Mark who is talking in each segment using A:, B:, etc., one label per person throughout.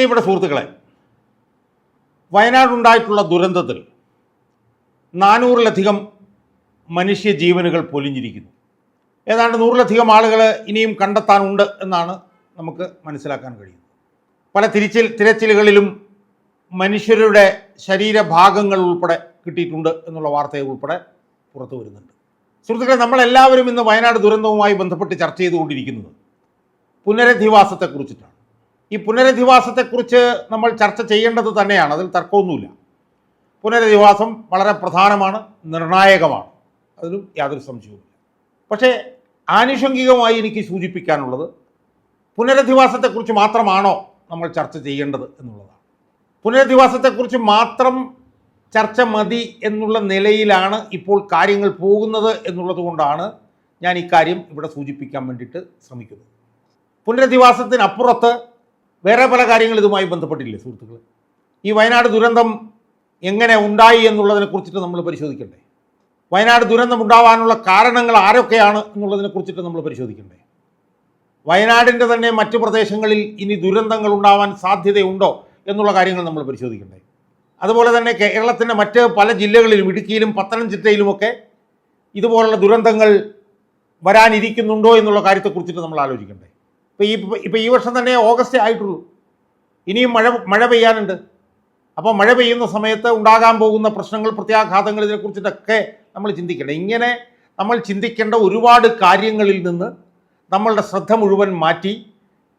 A: പ്രിയപ്പെട്ട സുഹൃത്തുക്കളെ വയനാടുണ്ടായിട്ടുള്ള ദുരന്തത്തിൽ നാനൂറിലധികം മനുഷ്യ ജീവനുകൾ പൊലിഞ്ഞിരിക്കുന്നു. ഏതാണ്ട് നൂറിലധികം ആളുകൾ ഇനിയും കണ്ടെത്താനുണ്ട് എന്നാണ് നമുക്ക് മനസ്സിലാക്കാൻ കഴിയുന്നത്. പല തിരിച്ചിൽ തിരച്ചിലുകളിലും മനുഷ്യരുടെ ശരീരഭാഗങ്ങൾ ഉൾപ്പെടെ കിട്ടിയിട്ടുണ്ട് എന്നുള്ള വാർത്തയെ ഉൾപ്പെടെ പുറത്തു വരുന്നുണ്ട്. സുഹൃത്തുക്കളെ നമ്മളെല്ലാവരും ഇന്ന് വയനാട് ദുരന്തവുമായി ബന്ധപ്പെട്ട് ചർച്ച ചെയ്തുകൊണ്ടിരിക്കുന്നത് പുനരധിവാസത്തെക്കുറിച്ചിട്ടാണ്. ഈ പുനരധിവാസത്തെക്കുറിച്ച് നമ്മൾ ചർച്ച ചെയ്യേണ്ടത് തന്നെയാണ്. അതിൽ തർക്കമൊന്നുമില്ല. പുനരധിവാസം വളരെ പ്രധാനമാണ് നിർണായകമാണ്. അതിലും യാതൊരു സംശയവുമില്ല. പക്ഷേ ആനുഷംഗികമായി എനിക്ക് സൂചിപ്പിക്കാനുള്ളത് പുനരധിവാസത്തെക്കുറിച്ച് മാത്രമാണോ നമ്മൾ ചർച്ച ചെയ്യേണ്ടത് എന്നുള്ളതാണ്. പുനരധിവാസത്തെക്കുറിച്ച് മാത്രം ചർച്ച മതി എന്നുള്ള നിലയിലാണ് ഇപ്പോൾ കാര്യങ്ങൾ പോകുന്നത് എന്നുള്ളത് കൊണ്ടാണ് ഞാൻ ഇക്കാര്യം ഇവിടെ സൂചിപ്പിക്കാൻ വേണ്ടിയിട്ട് ശ്രമിക്കുന്നത്. പുനരധിവാസത്തിനപ്പുറത്ത് വേറെ പല കാര്യങ്ങളും ഇതുമായി ബന്ധപ്പെട്ടില്ലേ സുഹൃത്തുക്കൾ ഈ വയനാട് ദുരന്തം എങ്ങനെ ഉണ്ടായി എന്നുള്ളതിനെ കുറിച്ചിട്ട് നമ്മൾ പരിശോധിക്കണ്ടേ? വയനാട് ദുരന്തം ഉണ്ടാവാനുള്ള കാരണങ്ങൾ ആരൊക്കെയാണ് എന്നുള്ളതിനെ കുറിച്ചിട്ട് നമ്മൾ പരിശോധിക്കണ്ടേ? വയനാടിന്റെ തന്നെ മറ്റു പ്രദേശങ്ങളിൽ ഇനി ദുരന്തങ്ങൾ ഉണ്ടാവാൻ സാധ്യതയുണ്ടോ എന്നുള്ള കാര്യങ്ങൾ നമ്മൾ പരിശോധിക്കണ്ടേ? അതുപോലെ തന്നെ കേരളത്തിന്റെ മറ്റ് പല ജില്ലകളിലും ഇടുക്കിയിലും പത്തനംതിട്ടയിലുമൊക്കെ ഇതുപോലുള്ള ദുരന്തങ്ങൾ വരാനിരിക്കുന്നുണ്ടോ എന്നുള്ള കാര്യത്തെക്കുറിച്ചിട്ട് നമ്മൾ ആലോചിക്കണ്ടേ? ഇപ്പോൾ ഈ ഇപ്പോൾ ഈ വർഷം തന്നെ ഓഗസ്റ്റ് ആയിട്ടുള്ളൂ. ഇനിയും മഴ മഴ പെയ്യാനുണ്ട്. അപ്പോൾ മഴ പെയ്യുന്ന സമയത്ത് ഉണ്ടാകാൻ പോകുന്ന പ്രശ്നങ്ങൾ പ്രത്യാഘാതങ്ങൾ ഇതിനെക്കുറിച്ചിട്ടൊക്കെ നമ്മൾ ചിന്തിക്കണം. ഇങ്ങനെ നമ്മൾ ചിന്തിക്കേണ്ട ഒരുപാട് കാര്യങ്ങളിൽ നിന്ന് നമ്മളുടെ ശ്രദ്ധ മുഴുവൻ മാറ്റി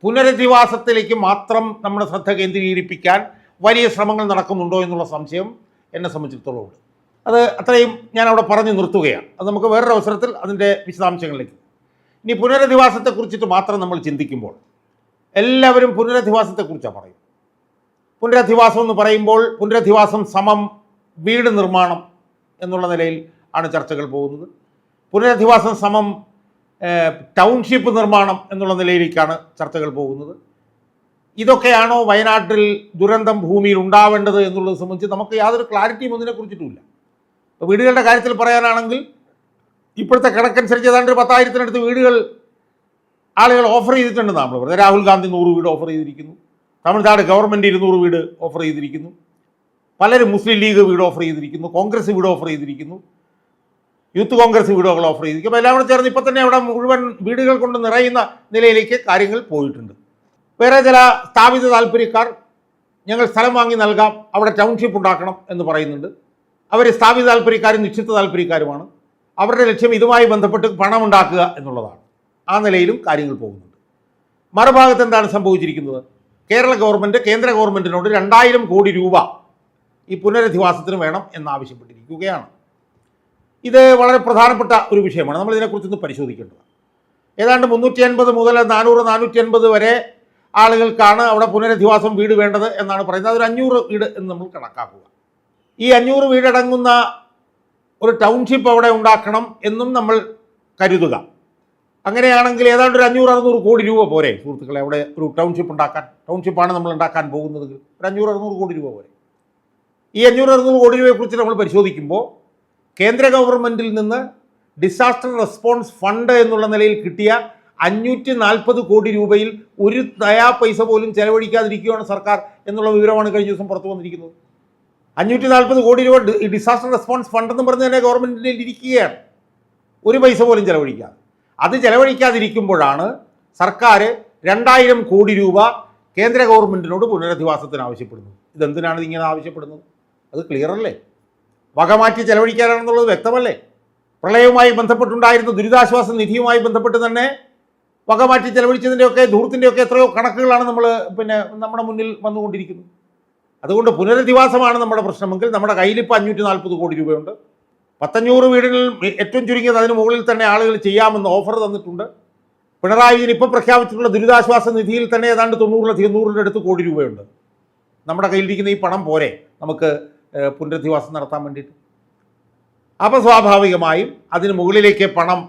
A: പുനരധിവാസത്തിലേക്ക് മാത്രം നമ്മുടെ ശ്രദ്ധ കേന്ദ്രീകരിപ്പിക്കാൻ വലിയ ശ്രമങ്ങൾ നടക്കുന്നുണ്ടോ എന്നുള്ള സംശയം എന്നെ സംബന്ധിച്ചിടത്തോളം ഉണ്ട്. അത് അത്രയും ഞാൻ അവിടെ പറഞ്ഞു നിർത്തുകയാണ്. അത് നമുക്ക് വേറൊരു അവസരത്തിൽ അതിന്റെ വിശദാംശങ്ങളിലേക്ക് ഇനി പുനരധിവാസത്തെക്കുറിച്ചിട്ട് മാത്രം നമ്മൾ ചിന്തിക്കുമ്പോൾ എല്ലാവരും പുനരധിവാസത്തെക്കുറിച്ചാണ് പറയും പുനരധിവാസം എന്ന് പറയുമ്പോൾ പുനരധിവാസം സമം വീട് നിർമ്മാണം എന്നുള്ള നിലയിൽ ആണ് ചർച്ചകൾ പോകുന്നത്. പുനരധിവാസം സമം ടൗൺഷിപ്പ് നിർമ്മാണം എന്നുള്ള നിലയിലേക്കാണ് ചർച്ചകൾ പോകുന്നത്. ഇതൊക്കെയാണോ വയനാട്ടിൽ ദുരന്തം ഭൂമിയിൽ ഉണ്ടാവേണ്ടത് എന്നുള്ളത് സംബന്ധിച്ച് നമുക്ക് യാതൊരു ക്ലാരിറ്റിയും ഒന്നിനെ കുറിച്ചിട്ടുമില്ല ഇപ്പോൾ വീടുകളുടെ കാര്യത്തിൽ പറയാനാണെങ്കിൽ ഇപ്പോഴത്തെ കണക്കനുസരിച്ച് ഏതാണ്ട് ഒരു പത്തായിരത്തിനടുത്ത് വീടുകൾ ആളുകൾ ഓഫർ ചെയ്തിട്ടുണ്ട് നമ്മൾ പറഞ്ഞത് രാഹുൽ ഗാന്ധി നൂറ് വീട് ഓഫർ ചെയ്തിരിക്കുന്നു. തമിഴ്നാട് ഗവൺമെന്റ് ഇരുന്നൂറ് വീട് ഓഫർ ചെയ്തിരിക്കുന്നു. പലരും മുസ്ലിം ലീഗ് വീട് ഓഫർ ചെയ്തിരിക്കുന്നു. കോൺഗ്രസ് വീട് ഓഫർ ചെയ്തിരിക്കുന്നു. യൂത്ത് കോൺഗ്രസ് വീടുകൾ ഓഫർ ചെയ്തിരിക്കും എല്ലാം കൂടെ ചേർന്ന് ഇപ്പം തന്നെ അവിടെ മുഴുവൻ വീടുകൾ കൊണ്ട് നിറയുന്ന നിലയിലേക്ക് കാര്യങ്ങൾ പോയിട്ടുണ്ട്. വേറെ ചില സ്ഥാപിത താല്പര്യക്കാർ ഞങ്ങൾ സ്ഥലം വാങ്ങി നൽകാം അവിടെ ടൗൺഷിപ്പ് ഉണ്ടാക്കണം എന്ന് പറയുന്നുണ്ട്. അവർ സ്ഥാപിത താല്പര്യക്കാരും നിശ്ചിത താല്പര്യക്കാരുമാണ്. അവരുടെ ലക്ഷ്യം ഇതുമായി ബന്ധപ്പെട്ട് പണം ഉണ്ടാക്കുക എന്നുള്ളതാണ്. ആ നിലയിലും കാര്യങ്ങൾ പോകുന്നുണ്ട്. മറുഭാഗത്ത് എന്താണ് സംഭവിച്ചിരിക്കുന്നത്? കേരള ഗവൺമെന്റ് കേന്ദ്ര ഗവൺമെന്റിനോട് രണ്ടായിരം കോടി രൂപ ഈ പുനരധിവാസത്തിന് വേണം എന്നാവശ്യപ്പെട്ടിരിക്കുകയാണ്. ഇത് വളരെ പ്രധാനപ്പെട്ട ഒരു വിഷയമാണ്. നമ്മൾ ഇതിനെക്കുറിച്ചൊന്ന് പരിശോധിക്കേണ്ടത് ഏതാണ്ട് മുന്നൂറ്റി അൻപത് മുതൽ നാനൂറ് നാനൂറ്റി അൻപത് വരെ ആളുകൾക്കാണ് അവിടെ പുനരധിവാസം വീട് വേണ്ടത് എന്നാണ് പറയുന്നത്. അതൊരു അഞ്ഞൂറ് വീട് എന്ന് നമ്മൾ കണക്കാക്കുക. ഈ അഞ്ഞൂറ് വീടടങ്ങുന്ന ഒരു ടൗൺഷിപ്പ് അവിടെ ഉണ്ടാക്കണം എന്നും നമ്മൾ കരുതുക. അങ്ങനെയാണെങ്കിൽ ഏതാണ്ട് ഒരു അഞ്ഞൂറ് അറുന്നൂറ് കോടി രൂപ പോരെ സുഹൃത്തുക്കളെ അവിടെ ഒരു ടൗൺഷിപ്പ് ഉണ്ടാക്കാൻ ടൗൺഷിപ്പാണ് നമ്മൾ ഉണ്ടാക്കാൻ പോകുന്നത്. ഒരു അഞ്ഞൂറ് അറുന്നൂറ് കോടി രൂപ പോരെ. ഈ അഞ്ഞൂറ് അറുന്നൂറ് കോടി രൂപയെക്കുറിച്ച് നമ്മൾ പരിശോധിക്കുമ്പോൾ കേന്ദ്ര ഗവൺമെന്റിൽ നിന്ന് ഡിസാസ്റ്റർ റെസ്പോൺസ് ഫണ്ട് എന്നുള്ള നിലയിൽ കിട്ടിയ അഞ്ഞൂറ്റി നാൽപ്പത് കോടി രൂപയിൽ ഒരു തയാ പൈസ പോലും ചെലവഴിക്കാതിരിക്കുകയാണ് സർക്കാർ എന്നുള്ള വിവരമാണ് കഴിഞ്ഞ ദിവസം പുറത്തു വന്നിരിക്കുന്നത്. അഞ്ഞൂറ്റി നാൽപ്പത് കോടി രൂപ ഡിസാസ്റ്റർ റെസ്പോൺസ് ഫണ്ട് എന്ന് പറഞ്ഞ് തന്നെ ഗവൺമെന്റിന്റെ ഇരിക്കുകയാണ്. ഒരു പൈസ പോലും ചിലവഴിക്കാതെ. അത് ചിലവഴിക്കാതിരിക്കുമ്പോഴാണ് സർക്കാർ രണ്ടായിരം കോടി രൂപ കേന്ദ്ര ഗവൺമെന്റിനോട് പുനരധിവാസത്തിന് ആവശ്യപ്പെടുന്നത്. ഇതെന്തിനാണ് ഇങ്ങനെ ആവശ്യപ്പെടുന്നത്? അത് ക്ലിയർ അല്ലേ? വകമാറ്റി ചെലവഴിക്കാനാണെന്നുള്ളത് വ്യക്തമല്ലേ? പ്രളയവുമായി ബന്ധപ്പെട്ടുണ്ടായിരുന്ന ദുരിതാശ്വാസ നിധിയുമായി ബന്ധപ്പെട്ട് തന്നെ വകമാറ്റി ചെലവഴിച്ചതിന്റെയൊക്കെ ധൂർത്തിന്റെയൊക്കെ എത്രയോ കണക്കുകളാണ് നമ്മൾ പിന്നെ നമ്മുടെ മുന്നിൽ വന്നുകൊണ്ടിരിക്കുന്നത്. അതുകൊണ്ട് പുനരധിവാസമാണ് നമ്മുടെ പ്രശ്നമെങ്കിൽ നമ്മുടെ കയ്യിൽ ഇപ്പോൾ അഞ്ഞൂറ്റി നാൽപ്പത് കോടി രൂപയുണ്ട്. പത്തഞ്ഞൂറ് വീടുകളിൽ ഏറ്റവും ചുരുങ്ങിയത് അതിന് മുകളിൽ തന്നെ ആളുകൾ ചെയ്യാമെന്ന് ഓഫർ തന്നിട്ടുണ്ട്. പിണറായി വിജയൻ ഇപ്പോൾ പ്രഖ്യാപിച്ചിട്ടുള്ള ദുരിതാശ്വാസ നിധിയിൽ തന്നെ ഏതാണ്ട് തൊണ്ണൂറിലധികം നൂറിന്റെ അടുത്ത് കോടി രൂപയുണ്ട്. നമ്മുടെ കയ്യിലിരിക്കുന്ന ഈ പണം പോരെ നമുക്ക് പുനരധിവാസം നടത്താൻ വേണ്ടിയിട്ട്. അപ്പോൾ സ്വാഭാവികമായും അതിന് മുകളിലേക്ക് പണം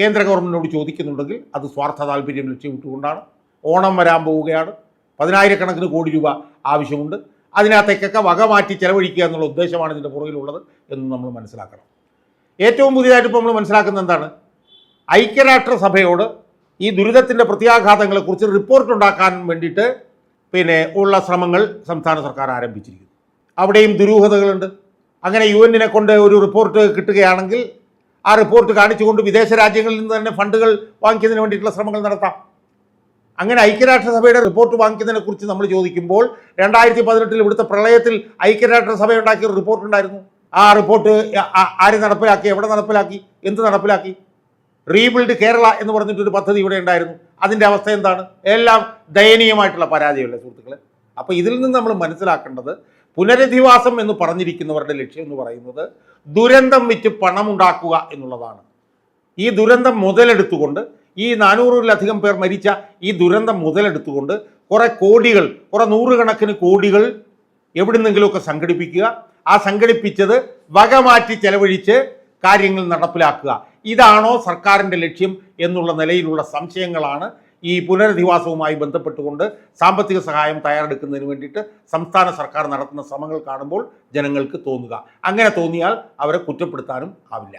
A: കേന്ദ്ര ഗവൺമെന്റിനോട് ചോദിക്കുന്നുണ്ടെങ്കിൽ അത് സ്വാർത്ഥ താല്പര്യം ലക്ഷ്യമിട്ടുകൊണ്ടാണ്. ഓണം വരാൻ പോവുകയാണ്. പതിനായിരക്കണക്കിന് കോടി രൂപ ആവശ്യമുണ്ട്. അതിനകത്തേക്കൊക്കെ വക മാറ്റി ചെലവഴിക്കുക എന്നുള്ള ഉദ്ദേശമാണ് ഇതിന്റെ പുറകിലുള്ളത് എന്ന് നമ്മൾ മനസ്സിലാക്കണം. ഏറ്റവും പുതിയതായിട്ട് ഇപ്പോൾ നമ്മൾ മനസ്സിലാക്കുന്നത് എന്താണ്? ഐക്യരാഷ്ട്രസഭയോട് ഈ ദുരിതത്തിന്റെ പ്രത്യാഘാതങ്ങളെക്കുറിച്ച് റിപ്പോർട്ട് ഉണ്ടാക്കാൻ വേണ്ടിയിട്ട് പിന്നെ ഉള്ള ശ്രമങ്ങൾ സംസ്ഥാന സർക്കാർ ആരംഭിച്ചിരിക്കുന്നു. അവിടെയും ദുരൂഹതകളുണ്ട്. അങ്ങനെ യു എന്നിനെ കൊണ്ട് ഒരു റിപ്പോർട്ട് കിട്ടുകയാണെങ്കിൽ ആ റിപ്പോർട്ട് കാണിച്ചുകൊണ്ട് വിദേശ രാജ്യങ്ങളിൽ നിന്ന് തന്നെ ഫണ്ടുകൾ വാങ്ങിക്കുന്നതിന് വേണ്ടിയിട്ടുള്ള ശ്രമങ്ങൾ നടത്താം. അങ്ങനെ ഐക്യരാഷ്ട്രസഭയുടെ റിപ്പോർട്ട് വാങ്ങിക്കുന്നതിനെ കുറിച്ച് നമ്മൾ ചോദിക്കുമ്പോൾ രണ്ടായിരത്തി പതിനെട്ടിൽ ഇവിടുത്തെ പ്രളയത്തിൽ ഐക്യരാഷ്ട്രസഭ ഉണ്ടാക്കിയ ഒരു റിപ്പോർട്ട് ഉണ്ടായിരുന്നു. ആ റിപ്പോർട്ട് ആര് നടപ്പിലാക്കി എവിടെ നടപ്പിലാക്കി എന്ത് നടപ്പിലാക്കി? റീബിൽഡ് കേരള എന്ന് പറഞ്ഞിട്ടൊരു പദ്ധതി ഇവിടെ ഉണ്ടായിരുന്നു. അതിന്റെ അവസ്ഥ എന്താണ്? എല്ലാം ദയനീയമായിട്ടുള്ള പരാജയമല്ലേ സുഹൃത്തുക്കളെ? അപ്പോൾ ഇതിൽ നിന്ന് നമ്മൾ മനസ്സിലാക്കേണ്ടത് പുനരധിവാസം എന്ന് പറഞ്ഞിരിക്കുന്നവരുടെ ലക്ഷ്യം എന്ന് പറയുന്നത് ദുരന്തം വിറ്റ് പണമുണ്ടാക്കുക എന്നുള്ളതാണ്. ഈ ദുരന്തം മുതലെടുത്തുകൊണ്ട് ഈ നാനൂറിലധികം പേർ മരിച്ച ഈ ദുരന്തം മുതലെടുത്തുകൊണ്ട് കുറെ കോടികൾ കുറെ നൂറുകണക്കിന് കോടികൾ എവിടുന്നെങ്കിലുമൊക്കെ സംഘടിപ്പിക്കുക. ആ സംഘടിപ്പിച്ചത് വകമാറ്റി ചെലവഴിച്ച് കാര്യങ്ങൾ നടപ്പിലാക്കുക. ഇതാണോ സർക്കാരിന്റെ ലക്ഷ്യം എന്നുള്ള നിലയിലുള്ള സംശയങ്ങളാണ് ഈ പുനരധിവാസവുമായി ബന്ധപ്പെട്ടുകൊണ്ട് സാമ്പത്തിക സഹായം തയ്യാറെടുക്കുന്നതിന് വേണ്ടിയിട്ട് സംസ്ഥാന സർക്കാർ നടത്തുന്ന ശ്രമങ്ങൾ കാണുമ്പോൾ ജനങ്ങൾക്ക് തോന്നുക. അങ്ങനെ തോന്നിയാൽ അവരെ കുറ്റപ്പെടുത്താനും ആവില്ല.